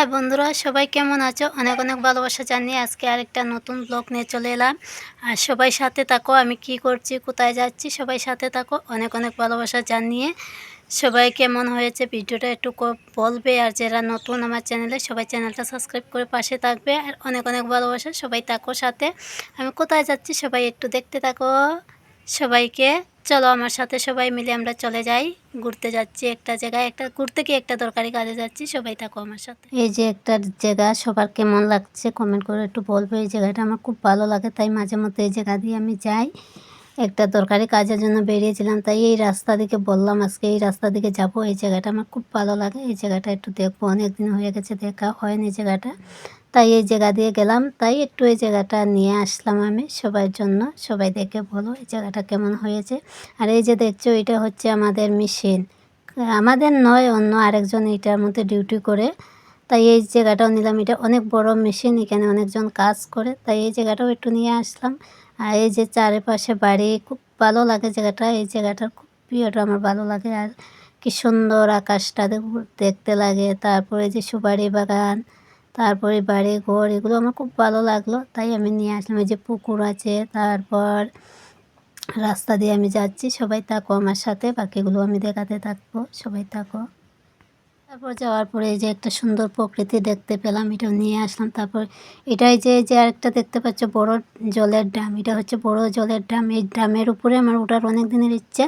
High বন্ধুরা, সবাই কেমন আছো? অনেক অনেক ভালোবাসা জানিয়ে আজকে আরেকটা নতুন ব্লগ নিয়ে চলে এলাম। আর সবাই সাথে থাকো, আমি কি করছি, কোথায় যাচ্ছি, সবাই সাথে থাকো, অনেক অনেক ভালোবাসা জানিয়ে। সবাই কেমন হয়েছে, ভিডিওটা একটু বলবে। আর যারা নতুন আমার চ্যানেলে সবাই চ্যানেলটা সাবস্ক্রাইব করে পাশে থাকবে। আর অনেক অনেক ভালোবাসা, সবাই থাকো সাথে। আমি কোথায় যাচ্ছি, সবাই একটু দেখতে থাকো। সবাইকে চলো আমার সাথে সবাই মিলে আমরা চলে যাই। ঘুরতে যাচ্ছি একটা জায়গায়, একটা ঘুরতে কি একটা দরকারি কাজে যাচ্ছি, সবাই থাকো আমার সাথে। এই যে একটা জায়গা, সবার কেমন লাগছে কমেন্ট করে একটু বলব। এই জায়গাটা আমার খুব ভালো লাগে, তাই মাঝে মধ্যে এই জায়গা দিয়ে আমি যাই। একটা দরকারি কাজের জন্য বেরিয়েছিলাম, তাই এই রাস্তা দিকে বললাম আজকে এই রাস্তা দিকে যাব। এই জায়গাটা আমার খুব ভালো লাগে, এই জায়গাটা একটু দেখব। অনেক দিন হয়ে গেছে, দেখা হয়নি জায়গাটা। তাই এই জায়গা দিয়ে গেলাম। তাই একটু এই জায়গাটা নিয়ে আসলাম আমি সবার জন্য। সবাই দেখে বলো এই জায়গাটা কেমন হয়েছে। আর এই যে দেখছ, এটা হচ্ছে আমাদের মেশিন। আমাদের নয়, অন্য আরেকজন এটার মধ্যে ডিউটি করে। তাই এই জায়গাটাও নিলাম। এটা অনেক বড় মেশিন, এখানে অনেকজন কাজ করে। তাই এই জায়গাটাও একটু নিয়ে আসলাম। আর এই যে চারিপাশে বাড়ি, খুব ভালো লাগে জায়গাটা। এই জায়গাটার খুব প্রিয়টা আমার ভালো লাগে। আর কি সুন্দর আকাশটা দেখতে লাগে। তারপরে যে সুপারি বাগান তারপরে বাড়ি ঘর, এগুলো আমার খুব ভালো লাগল। তাই আমি নিয়ে আসলাম যে পুকুর আছে, তারপর রাস্তা দিয়ে আমি যাচ্ছি, সবাই থাকো আমার সাথে, বাকিগুলো আমি দেখাতে থাকব, সবাই থাকো। তারপর যাওয়ার পরে যে একটা সুন্দর প্রকৃতি দেখতে পেলাম, এটাও নিয়ে আসলাম। তারপর এটাই যে যে আরেকটা দেখতে পাচ্ছ, বড় জলের ড্রাম এটা হচ্ছে বড় জলের ড্রাম এই ড্রামের উপরে আমার ওঠার অনেক দিনের ইচ্ছা।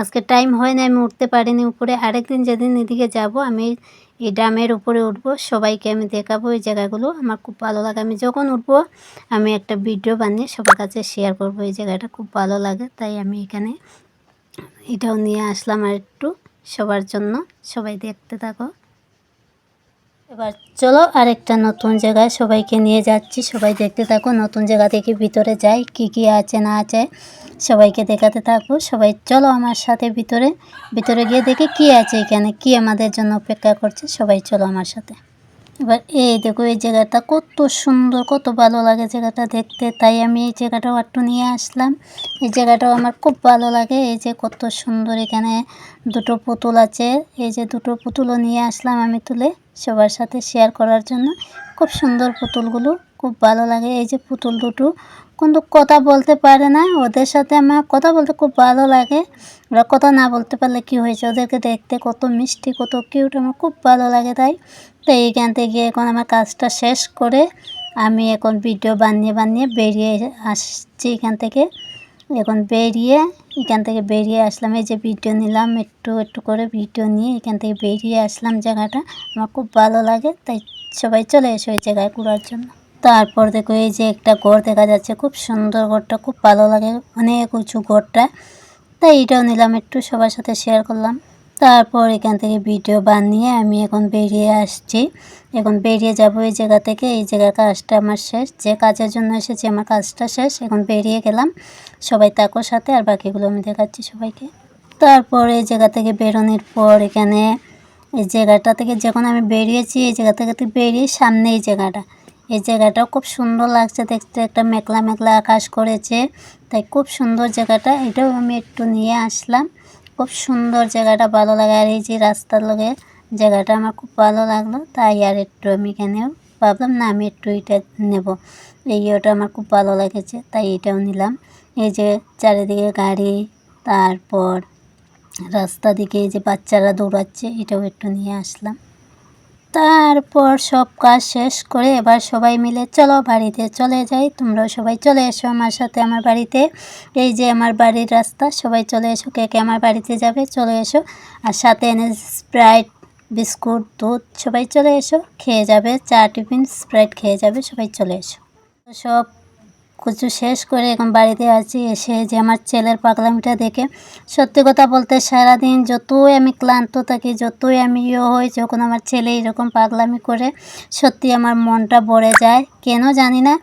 আজকে টাইম হয় না আমি উঠতে পারিনি উপরে। আরেকদিন যেদিন এদিকে যাব, আমি এই ড্রামের উপরে উঠবো। সবাইকে আমি দেখাবো এই জায়গাগুলো। আমার খুব ভালো লাগে। আমি যখন উঠবো, আমি একটা ভিডিও বানিয়ে সবার কাছে শেয়ার করব। এই জায়গাটা খুব ভালো লাগে। তাই আমি এখানে এটাও নিয়ে আসলাম আর একটু সবার জন্য। সবাই দেখতে থাকো। এবার চলো আরেকটা নতুন জায়গায় সবাইকে নিয়ে যাচ্ছি। সবাই দেখতে থাকো নতুন জায়গা থেকে ভিতরে যাই, কি কি আছে না আছে। সবাইকে দেখাতে থাকব সবাই চলো আমার সাথে ভিতরে। ভিতরে গিয়ে দেখে কি আছে এখানে, কি আমাদের জন্য অপেক্ষা করছে। সবাই চলো আমার সাথে। এবার এই দেখো, এই জায়গাটা কত সুন্দর, কত ভালো লাগে জায়গাটা দেখতে। তাই আমি এই জায়গাটাও একটু নিয়ে আসলাম। এই জায়গাটাও আমার খুব ভালো লাগে। এই যে কত সুন্দর এখানে দুটো পুতুল আছে। এই যে দুটো পুতুলও নিয়ে আসলাম আমি তুলে সবার সাথে শেয়ার করার জন্য। খুব সুন্দর পুতুলগুলো, খুব ভালো লাগে। এই যে পুতুল দুটো, কিন্তু কথা বলতে পারে না। ওদের সাথে আমার কথা বলতে খুব ভালো লাগে। ওরা কথা না বলতে পারলে কি হয়েছে? ওদেরকে দেখতে কত মিষ্টি, কত কিউট আমার খুব ভালো লাগে তাই। তো এইখান থেকে এখন আমার কাজটা শেষ করে আমি এখন ভিডিও বানিয়ে বানিয়ে বেরিয়ে আসছি এখান থেকে। এখন বেরিয়ে, এখান থেকে বেরিয়ে আসলাম। এই যে ভিডিও নিলাম, একটু একটু করে ভিডিও নিয়ে এখান থেকে বেরিয়ে আসলাম জায়গাটা। আমার খুব ভালো লাগে তাই সবাই চলে এসো ওই জায়গায় ঘোরার জন্য। তারপর দেখো এই যে একটা ঘর দেখা যাচ্ছে, খুব সুন্দর ঘরটা, খুব ভালো লাগে, অনেক উঁচু ঘরটা। তাই এটাও নিলাম, একটু সবার সাথে শেয়ার করলাম। তারপর এখান থেকে ভিডিও বানিয়ে আমি এখন বেরিয়ে আসছি। এখন বেরিয়ে যাব এই জায়গা থেকে, এই জায়গার কাজটা আমার শেষ, যে কাজের জন্য এসেছি আমার কাজটা শেষ। এখন বেরিয়ে গেলাম, সবাই তাকোর সাথে, আর বাকিগুলো আমি দেখাচ্ছি সবাইকে। তারপর এই জায়গা থেকে বেরোনোর পর এখানে এই জায়গাটা থেকে যখন আমি বেরিয়েছি, এই জায়গা থেকে বেরিয়ে সামনে এই জায়গাটা। এই জায়গাটাও খুব সুন্দর লাগছে দেখতে, একটা মেঘলা মেঘলা আকাশ করেছে। তাই খুব সুন্দর জায়গাটা, এটাও আমি একটু নিয়ে আসলাম। খুব সুন্দর জায়গাটা, ভালো লাগে। আর এই যে রাস্তার লগে জায়গাটা আমার খুব ভালো লাগল। তাই আর একটু আমি এখানেও ভাবলাম, না, আমি একটু এটা নেব। এই ওটা আমার খুব ভালো লেগেছে, তাই এটাও নিলাম। এই যে চারিদিকে গাড়ি, তারপর রাস্তা দিকে যে বাচ্চারা দৌড়াচ্ছে, এটাও একটু নিয়ে আসলাম। তারপর সব কাজ শেষ করে এবার সবাই মিলে চলো বাড়িতে চলে যাই। তোমরাও সবাই চলে এসো আমার সাথে আমার বাড়িতে। এই যে আমার বাড়ির রাস্তা, সবাই চলে এসো, কে কে আমার বাড়িতে যাবে চলে এসো। আর সাথে এনে স্প্রাইট, বিস্কুট, দুধ, সবাই চলে এসো, খেয়ে যাবে, চা, টিফিন, স্প্রাইট খেয়ে যাবে, সবাই চলে এসো। সব কিছু শেষ করে এখন বাড়িতে আছি। এসে যে আমার ছেলের পাগলামিটা দেখে সত্যি কথা বলতে সারাদিন যতই আমি ক্লান্ত থাকি, যতই আমি ইয়ে হই, যখন আমার ছেলে এরকম পাগলামি করে, সত্যি আমার মনটা ভরে যায়। কেন জানি না,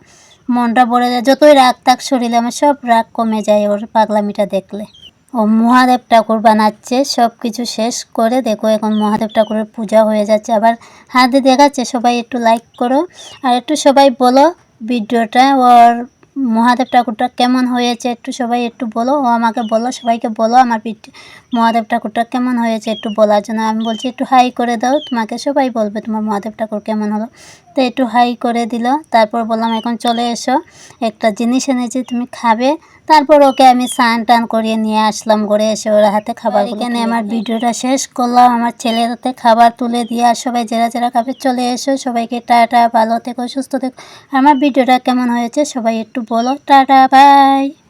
মনটা ভরে যায়। যতই রাগ থাক শরীরে, আমার সব রাগ কমে যায় ওর পাগলামিটা দেখলে। ও মহাদেব ঠাকুর বানাচ্ছে সব কিছু শেষ করে দেখো এখন মহাদেব ঠাকুরের পূজা হয়ে যাচ্ছে। আবার হাতে দেখাচ্ছে, সবাই একটু লাইক করো। আর একটু সবাই বলো, ভিডিওটা ওর মহাদেব ঠাকুরটা কেমন হয়েছে একটু সবাই একটু বলো, ও আমাকে বলো, সবাইকে বলো আমার পিঠ- মহাদেব ঠাকুরটা কেমন হয়েছে একটু বলার জন্য। আমি বলছি, একটু হাই করে দাও, তোমাকে সবাই বলবে তোমার মহাদেব ঠাকুর কেমন হলো। তো একটু হাই করে দিল। তারপর বললাম এখন চলে এসো একটা জিনিস এনেছি তুমি খাবে। তারপর ওকে আমি স্নান টান করিয়ে নিয়ে আসলাম ঘরে এসে ওর হাতে খাবার এখানে আমার ভিডিওটা শেষ করলাম। আমার ছেলের হাতে খাবার তুলে দিয়ে আর সবাই যারা যারা খাবে চলে এসো। সবাইকে টাটা ভালো থেকো সুস্থ থেকো। আমার ভিডিওটা কেমন হয়েছে সবাই একটু বলো। Tata bye.